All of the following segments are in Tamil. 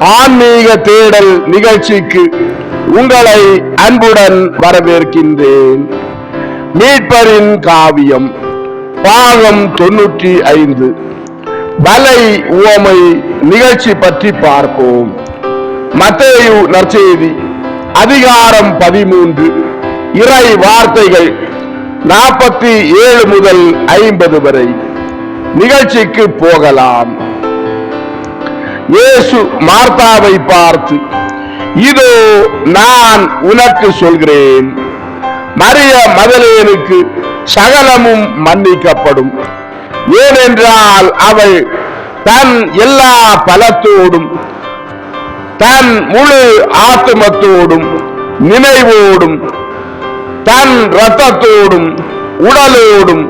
ஆன்மீக தேடல் நிகழ்ச்சிக்கு உங்களை அன்புடன் வரவேற்கின்றேன். மீட்பரின் காவியம் பாகம் தொன்னூற்றி ஐந்து. வலை உவமை நிகழ்ச்சி பற்றி பார்ப்போம். மத்தேயு நற்செய்தி அதிகாரம் பதிமூன்று. இறை வார்த்தைகள் நாற்பத்தி ஏழு முதல் ஐம்பது வரை. நிகழ்ச்சிக்கு போகலாம். இயேசு மார்த்தாவை பார்த்து இதோ நான் உனக்கு சொல்கிறேன். மரிய மதலேனுக்கு சகலமும் மன்னிக்கப்படும். ஏனென்றால் அவள் தன் எல்லா பலத்தோடும் தன் முழு ஆத்மத்தோடும் நினைவோடும் தன் ரத்தத்தோடும் உடலோடும்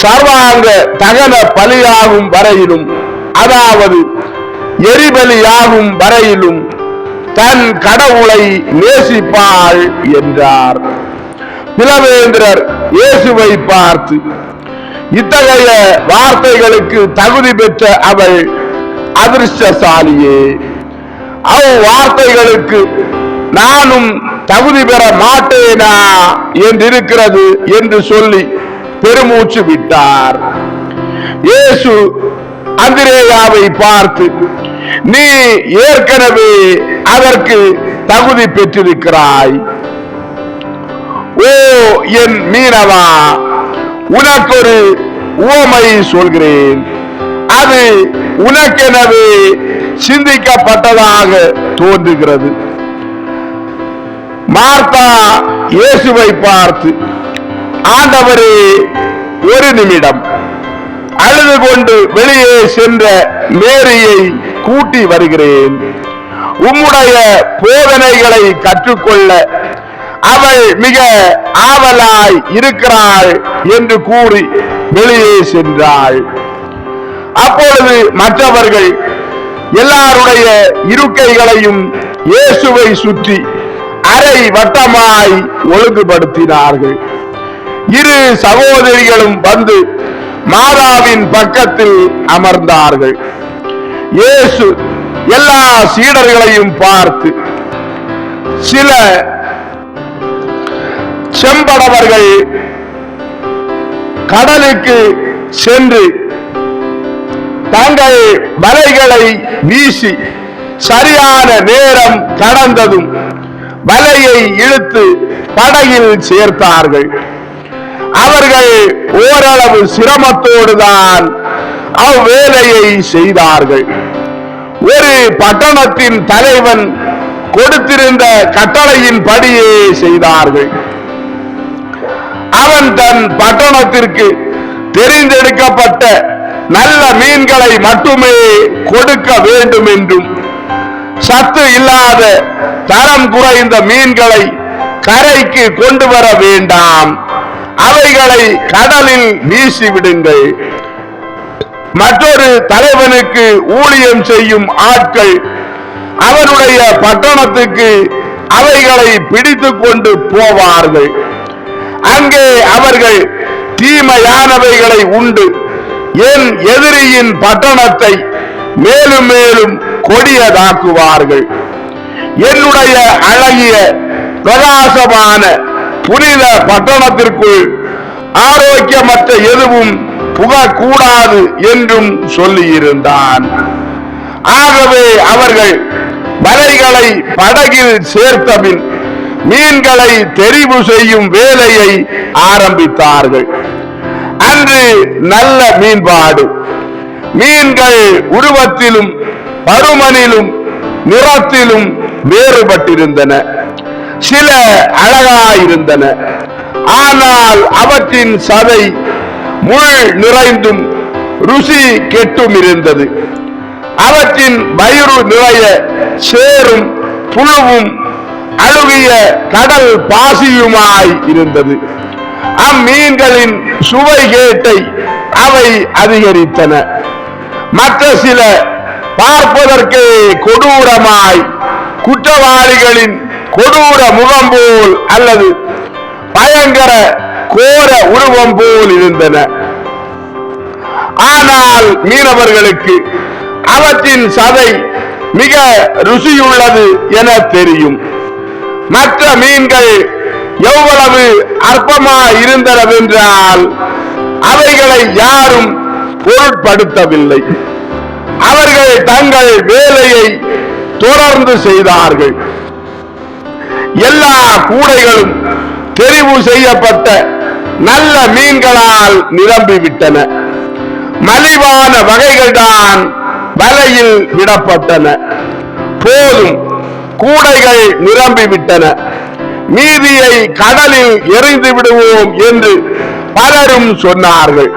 சர்வாங்க தகன பலியாகும் வரையிலும் அதாவது எரிபலியாகும் வரையிலும் தன் கடவுளை நேசிப்பாள் என்றார். பிளவேந்திரர் இயேசுவை பார்த்து இத்தகைய வார்த்தைகளுக்கு தகுதி பெற்ற அவள் அதிர்ஷ்டசாலியே. அவ் வார்த்தைகளுக்கு நானும் தகுதி பெற மாட்டேனா என்றிருக்கிறது என்று சொல்லி பெருமூச்சு விட்டார். இயேசு அந்திரேயாவை பார்த்து நீ ஏற்கனவே அதற்கு தகுதி பெற்றிருக்கிறாய். ஓ என் மீனவா உனக்கொரு உவமை சொல்கிறேன். அது உனக்கெனவே சிந்திக்கப்பட்டதாக தோன்றுகிறது. மார்த்தா இயேசுவை பார்த்து ஆண்டவரே ஒரு நிமிடம். அழுது கொண்டு வெளியே சென்ற மேரியை கூட்டி வருகிறேன். உம்முடைய போதனைகளை கற்றுக்கொள்ள அவள் மிக ஆவலாய் இருக்கிறாள் என்று கூறி வெளியே சென்றாள். அப்பொழுது மற்றவர்கள் எல்லாருடைய இருக்கைகளையும் இயேசுவை சுற்றி அரை வட்டமாய் ஒழுங்குபடுத்தினார்கள். இரு சகோதரிகளும் வந்து மாதாவின் பக்கத்தில் அமர்ந்தார்கள். இயேசு எல்லா சீடர்களையும் பார்த்து சில செம்படவர்கள் கடலுக்கு சென்று தங்கள் வலைகளை வீசி சரியான நேரம் கடந்ததும் வலையை இழுத்து படகில் சேர்த்தார்கள். அவர்கள் ஓரளவு சிரமத்தோடுதான் அவ்வேலையை செய்தார்கள். ஒரு பட்டணத்தின் தலைவன் கொடுத்திருந்த கட்டளையின் படியே செய்தார்கள். அவன் தன் பட்டணத்திற்கு தெரிந்தெடுக்கப்பட்ட நல்ல மீன்களை மட்டுமே கொடுக்க வேண்டும் என்றும் சத்து இல்லாத தரம் குறைந்த மீன்களை கரைக்கு கொண்டு வர வேண்டாம் அவைகளை கடலில் வீசிவிடுங்கள். மற்றொரு தலைவனுக்கு ஊழியம் செய்யும் ஆட்கள் அவனுடைய பட்டணத்துக்கு அவைகளை பிடித்து கொண்டு போவார்கள். அங்கே அவர்கள் தீமையானவைகளை உண்டு. என் எதிரியின் பட்டணத்தை மேலும் மேலும் கொடியதாக்குவார்கள். என்னுடைய அழகிய பிரகாசமான புனித பட்டணத்திற்குள் ஆரோக்கியமற்ற எதுவும் புகக்கூடாது என்றும் சொல்லியிருந்தான். ஆகவே அவர்கள் வலைகளை படகில் சேர்த்தபின் மீன்களை தெரிவு செய்யும் வேலையை ஆரம்பித்தார்கள். அன்று நல்ல மீன்பாடு. மீன்கள் உருவத்திலும் பருமனிலும் நிறத்திலும் வேறுபட்டிருந்தன. சில அழகாயிருந்தன. ஆனால் அவற்றின் சதை முள் நிறைந்தும் ருசி கெட்டும் இருந்தது. அவற்றின் வயிறு நிறைய சேரும் புழுவும் அழுகிய கடல் பாசியுமாய் இருந்தது. அம்மீன்களின் சுவை கேட்டை அவை அதிகரித்தன. மற்ற சில பார்ப்பதற்கே கொடூரமாய் குற்றவாளிகளின் கொடூர முகம் போல் அல்லது பயங்கர கோர உருவம் போல் இருந்தன. ஆனால் மீனவர்களுக்கு அவற்றின் சதை மிக ருசியுள்ளது என தெரியும். மற்ற மீன்கள் எவ்வளவு அற்பமா இருந்தனவென்றால் அவைகளை யாரும் பொருட்படுத்தவில்லை. அவர்கள் தங்கள் வேலையை தொடர்ந்து செய்தார்கள். எல்லா கூடைகளும் தெரிவு செய்யப்பட்ட நல்ல மீன்களால் நிரம்பிவிட்டன. மலிவான வகைகள்தான் வலையில் விடப்பட்டன. போதும் கூடைகள் நிரம்பிவிட்டன. மீதியை கடலில் எறிந்து விடுவோம் என்று பலரும் சொன்னார்கள்.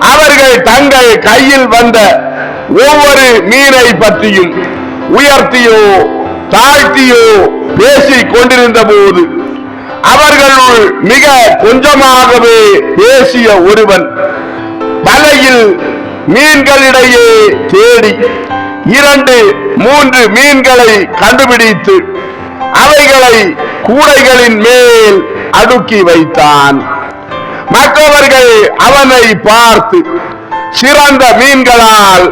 அவர்கள் தங்கள் கையில் வந்த ஒவ்வொரு மீனை பற்றியும் உயர்த்தியோ தாழ்த்தியோ பேசிக் கொண்டிருந்த போது அவர்களுள் மிக கொஞ்சமாகவே பேசிய ஒருவன் வலையில் மீன்களிடையே தேடி இரண்டு மூன்று மீன்களை கண்டுபிடித்து அவைகளை கூடைகளின் மேல் அடுக்கி வைத்தான். மற்றவர்கள் அவனை பார்த்து சிறந்த மீன்களால்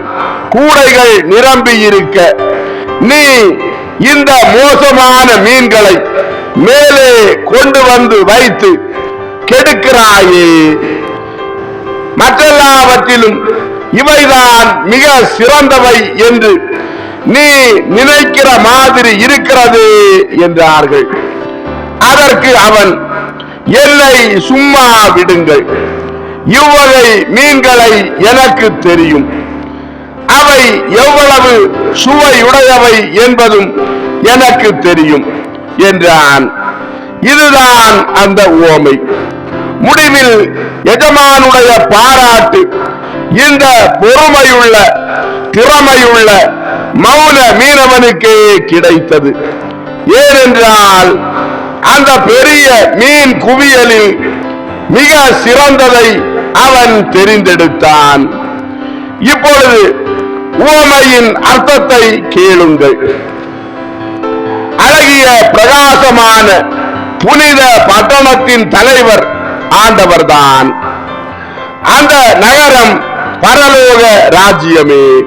கூடைகள் நிரம்பி இருக்க நீ இந்த மோசமான மீன்களை மேலே கொண்டு வந்து வைத்து கெடுக்கிறாயே. மற்றெல்லாவற்றிலும் இவைதான் மிக சிறந்தவை என்று நீ நினைக்கிற மாதிரி இருக்கிறது என்றார்கள். அதற்கு அவன் என்னை சும்மா விடுங்கள். இவ்வகை மீன்களை எனக்கு தெரியும். அவை எவ்வளவு சுவையுடையவை என்பதும் எனக்கு தெரியும் என்றான். இதுதான் அந்த ஓமை முடிவில் எஜமானுடைய பாராட்டு இந்த பொறுமையுள்ள திறமையுள்ள மௌன மீனவனுக்கே கிடைத்தது. ஏனென்றால் அந்த பெரிய மீன் குவியலில் மிக சிறந்ததை அவன் தெரிந்தெடுத்தான். இப்பொழுது உவமையின் அர்த்தத்தை கேளுங்கள். அழகிய பிரகாசமான புனித பட்டணத்தின் தலைவர் ஆண்டவர்தான். அந்த நகரம் பரலோக ராஜ்யமே.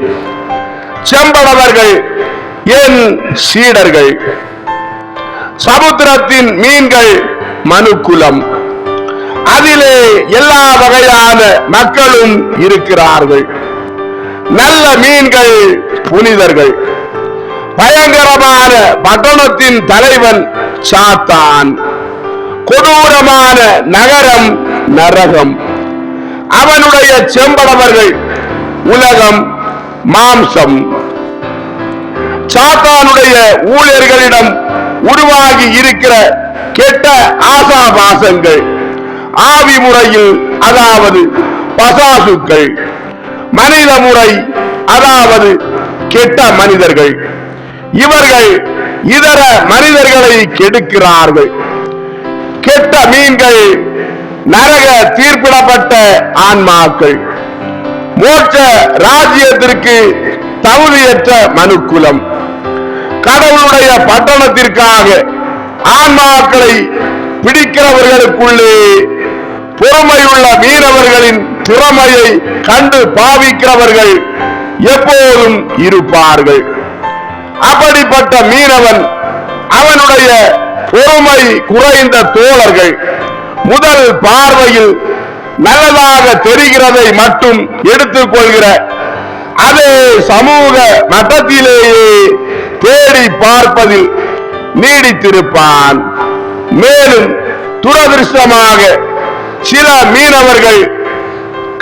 செம்படவர்கள் என் சீடர்கள். சமுத்திரத்தின் மீன்கள் மனுக்குலம். அதிலே எல்லா வகையான மக்களும் இருக்கிறார்கள். நல்ல மீன்கள் புனிதர்கள். பயங்கரமான பட்டணத்தின் தலைவன் சாத்தான். கொடூரமான நகரம் நரகம். அவனுடைய செம்படவர்கள் உலகம் மாம்சம். சாத்தானுடைய ஊழியர்களிடம் உருவாகி இருக்கிற கெட்ட ஆசாபாசங்கள். ஆவி முறையில் அதாவது பசாசுக்கள். மனித முறை அதாவது கெட்ட மனிதர்கள். இவர்கள் இதர மனிதர்களை கெடுக்கிறார்கள். கெட்ட மீன்கள் நரக தீர்ப்பிடப்பட்ட ஆன்மாக்கள். மோட்ச ராஜ்யத்திற்கு தகுதியற்ற மனுக்குலம். கடவுளுடைய பட்டணத்திற்காக ஆன்மாக்களை பிடிக்கிறவர்களுக்குள்ளே பொறுமையுள்ள மீனவர்களின் திறமையை கண்டு பாவிக்கிறவர்கள் எப்போதும் இருப்பார்கள். அப்படிப்பட்ட மீனவன் அவனுடைய பொறுமை குறைந்த தோழர்கள். முதல் பார்வையில் நல்லதாக தெரிகிறதை மட்டும் எடுத்துக்கொள்கிற அதே சமூக மட்டத்திலேயே தேடி பார்ப்பதில் நீடித்திருப்பான். மேலும் துரதிருஷ்டமாக சில மீனவர்கள்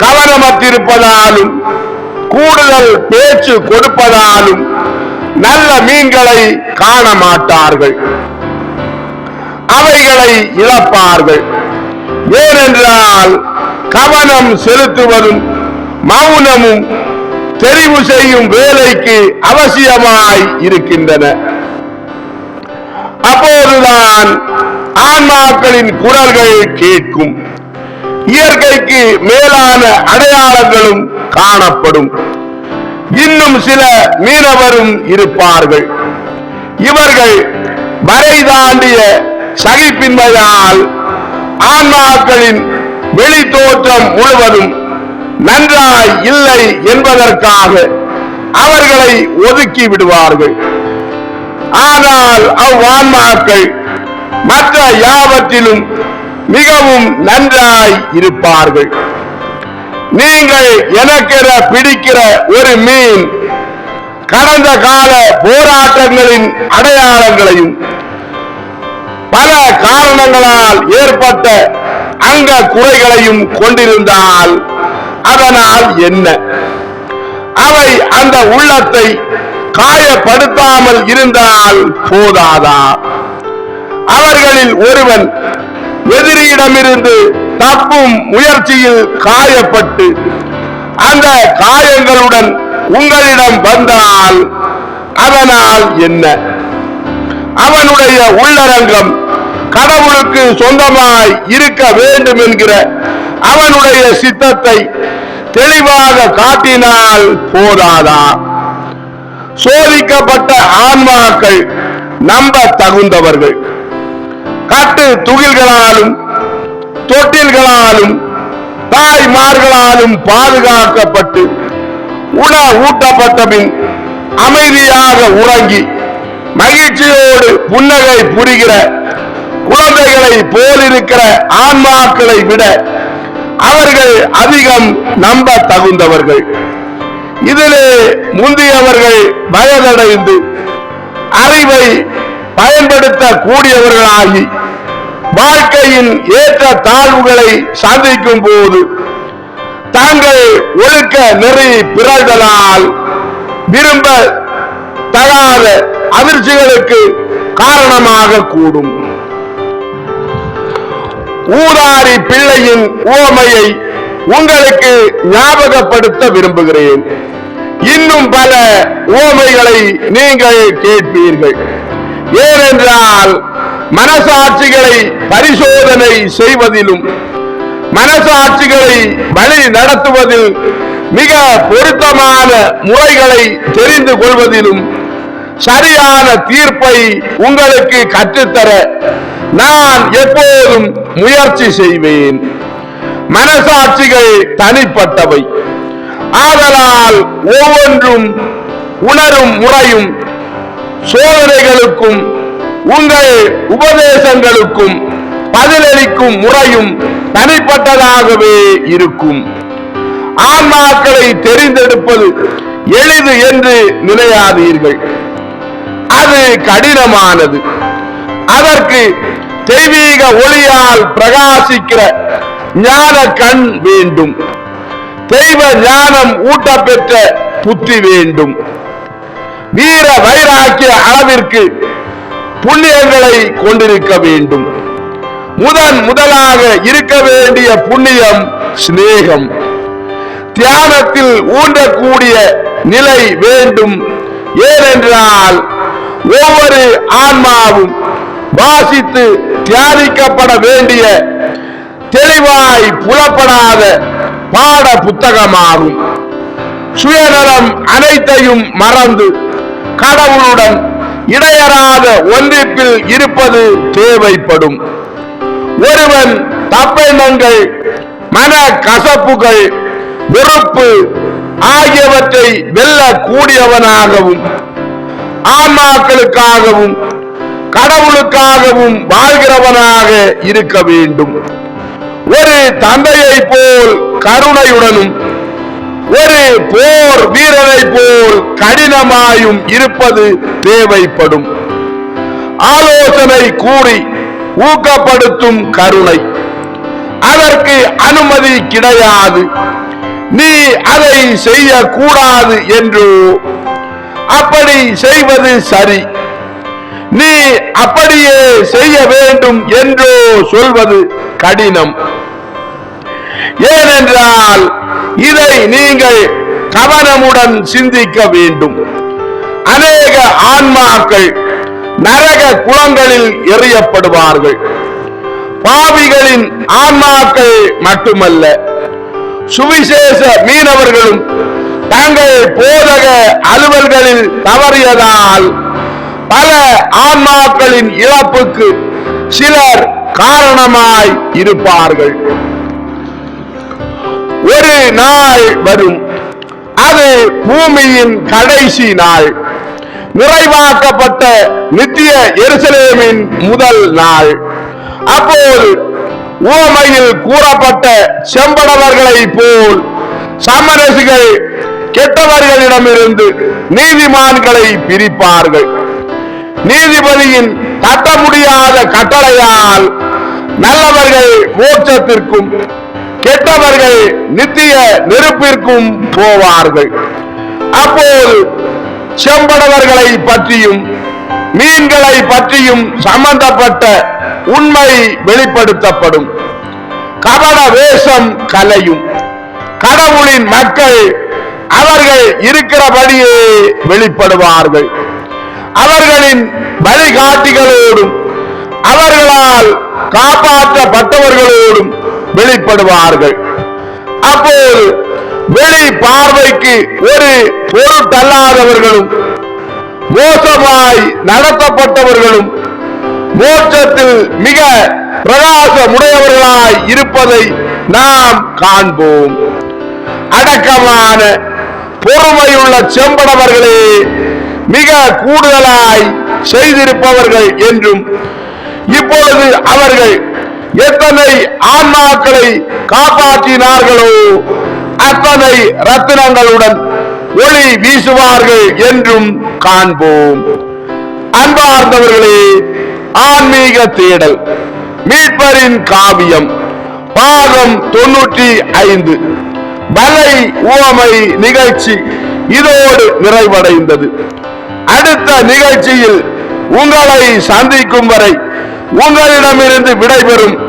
கவனமற்றிருப்பதாலும் கூடுதல் பேச்சு கொடுப்பதாலும் நல்ல மீன்களை காண மாட்டார்கள் அவைகளை இழப்பார்கள். ஏனென்றால் கவனம் செலுத்துவதும் மௌனமும் தெரிவு செய்யும் வேலைக்கு அவசியமாய் இருக்கின்றன. அப்போதுதான் ஆன்மாக்களின் குரல்கள் கேட்கும். இயற்கைக்கு மேலான அடையாளங்களும் காணப்படும். இன்னும் சில மீனவரும் இருப்பார்கள். இவர்கள் வரை தாண்டிய சகிப்பின்மையால் ஆன்மாக்களின் வெளித்தோற்றம் முழுவதும் நன்றாய் இல்லை என்பதற்காக அவர்களை ஒதுக்கி விடுவார்கள். ஆனால் அவ்வான்மாக்கள் மற்ற யாவற்றிலும் மிகவும் நன்றாய் இருப்பார்கள். நீங்கள் எனக்கென பிடிக்கிற ஒரு மீன் கடந்த கால போராட்டங்களின் அடையாளங்களையும் பல காரணங்களால் ஏற்பட்ட அங்க குறைகளையும் கொண்டிருந்தால் அதனால் என்ன? அவை அந்த உள்ளத்தை காயப்படுத்தாமல் இருந்தால் போதாதா? அவர்களில் ஒருவன் எதிரியிடமிருந்து தப்பும் முயற்சியில் காயப்பட்டு அந்த காயங்களுடன் உங்களிடம் வந்தால் அதனால் என்ன? அவனுடைய உள்ளரங்கம் கடவுளுக்கு சொந்தமாய் இருக்க வேண்டும் என்கிற அவனுடைய சித்தத்தை தெளிவாக காட்டினால் போதாதா? சோதிக்கப்பட்ட ஆன்மாக்கள் நம்ப தகுந்தவர்கள் கட்டு துகில்களாலும் தொட்டில்களாலும் தாய்மார்களாலும் பாதுகாக்கப்பட்டு உண ஊட்டப்பட்ட பின் அமைதியாக உறங்கி மகிழ்ச்சியோடு புன்னகை புரிகிற குழந்தைகளை போலிருக்கிற ஆன்மாக்களை விட அவர்கள் அதிகம் நம்ப தகுந்தவர்கள் இதிலே முந்தியவர்கள் வயதடைந்து அறிவை பயன்படுத்த கூடியவர்களாகி வாழ்க்கையின் ஏற்ற தாழ்வுகளை சந்திக்கும் போது தாங்கள் ஒழுக்க நெறி பிறழ்தலால் விரும்ப தகாத அதிர்ச்சிகளுக்கு காரணமாக கூடும். ஊதாரி பிள்ளையின் உவமையை உங்களுக்கு ஞாபகப்படுத்த விரும்புகிறேன். இன்னும் பல உவமைகளை நீங்கள் கேட்பீர்கள். ஏனென்றால் மனசாட்சிகளை பரிசோதனை செய்வதிலும் மனசாட்சிகளை வழி நடத்துவதில் மிக பொருத்தமான முறைகளை தெரிந்து கொள்வதிலும் சரியான தீர்ப்பை உங்களுக்கு கற்றுத்தர நான் எப்போதும் முயற்சி செய்வேன். மனசாட்சிகள் தனிப்பட்டவை. ஆதலால் ஒவ்வொன்றும் உணரும் முறையும் சோதனைகளுக்கும் உங்கள் உபதேசங்களுக்கும் பதிலளிக்கும் முறையும் தனிப்பட்டதாகவே இருக்கும். ஆன்மாக்களை தெரிந்தெடுப்பது எளிது என்று நினையாதீர்கள். அது கடினமானது. அதற்கு தெய்வீக ஒளியால் பிரகாசிக்கிற ஞான கண் வேண்டும். தெய்வ ஞானம் ஊட்டப்பெற்ற புத்தி வேண்டும். வீர வைராக்கிய அளவிற்கு புண்ணியங்களை கொண்டிருக்க வேண்டும். முதன் முதலாக இருக்க வேண்டிய புண்ணியம் சிநேகம். தியானத்தில் ஊன்றக்கூடிய நிலை வேண்டும். ஏனென்றால் ஒவ்வொரு ஆன்மாவும் வாசித்து தியானிக்கப்பட வேண்டிய தெளிவாய் புலப்படாத பாட புத்தகமாகும் சுயநலம் அனைத்தையும் மறந்து கடவுளுடன் இடையறாத ஒன்றிப்பில் இருப்பது தேவைப்படும். ஒருவன் தப்பெண்ணங்கள் மன கசப்புகள் வெறுப்பு ஆகியவற்றை வெல்ல கூடியவனாகவும் ஆன்மாக்களுக்காகவும் கடவுளுக்காகவும் வாழ்கிறவனாக இருக்க வேண்டும். ஒரு தந்தையை போல் கருணையுடனும் ஒரு போர் வீரரை போல் கடினமாயும் இருப்பது தேவைப்படும். ஆலோசனை கூறி ஊக்கப்படுத்தும் கருணை. அதற்கு அனுமதி கிடையாது. நீ அதை செய்யக்கூடாது என்றோ. அப்படி செய்வது சரி. நீ அப்படியே செய்ய வேண்டும் என்றோ சொல்வது கடினம். ஏனென்றால் இதை நீங்கள் கவனமுடன் சிந்திக்க வேண்டும். அநேக ஆன்மாக்கள் நரக குளங்களில் எறியப்படுவார்கள். பாவிகளின் ஆன்மாக்கள் மட்டுமல்ல சுவிசேஷ மீனவர்களும் தங்கள் போதக அலுவல்களில் தவறியதால் பல ஆன்மாக்களின் இழப்புக்கு சிலர் காரணமாய் இருப்பார்கள். ஒரு நாள் வரும். அது பூமியின் கடைசி நாள். நிறைவாக்கப்பட்ட நித்திய எருசலேமின் முதல் நாள். அப்போது உவமையில் கூறப்பட்ட செம்படவர்களை போல் சமரசிகள் கெட்டவர்களிடமிருந்து நீதிமான்களை பிரிப்பார்கள். நீதிபதியின் தட்ட முடியாத கட்டளையால் நல்லவர்கள் மோட்சத்திற்கும் கெட்டவர்கள் நித்திய நெருப்பிற்கும் போவார்கள். அப்போது செம்படவர்களை பற்றியும் மீன்களை பற்றியும் சம்பந்தப்பட்ட உண்மை வெளிப்படுத்தப்படும். கபட வேஷம் கலையும். கடவுளின் மக்கள் அவர்கள் இருக்கிறபடியே வெளிப்படுவார்கள். அவர்களின் வழிகாட்டிகளோடும் அவர்களால் காப்பாற்றப்பட்டவர்களோடும் வெளிப்படுவார்கள். அப்போது வெளி பார்வைக்கு ஒரு பொருட்டல்லாதவர்களும் மோசமாய் நடத்தப்பட்டவர்களும் மோட்சத்தில் மிக பிரகாசமுடையவர்களாய் இருப்பதை நாம் காண்போம். அடக்கமான பொறுமையுள்ள செம்படவர்களே மிக கூடுதலாய் செய்திருப்பவர்கள் என்றும் இப்பொழுது அவர்கள் எத்தனை ஆன்மாக்களை காப்பாற்றினார்களோ அத்தனை ரத்தினங்களுடன் ஒளி வீசுவார்கள் என்றும் காண்போம். அன்பார்ந்தவர்களே ஆன்மீக தேடல் மீட்பரின் காவியம் பாகம் தொன்னூற்றி ஐந்து. பலை உவமை நிகழ்ச்சி இதோடு நிறைவடைந்தது. அடுத்த நிகழ்ச்சியில் உங்களை சந்திக்கும் வரை உங்களிடமிருந்து விடைபெறும்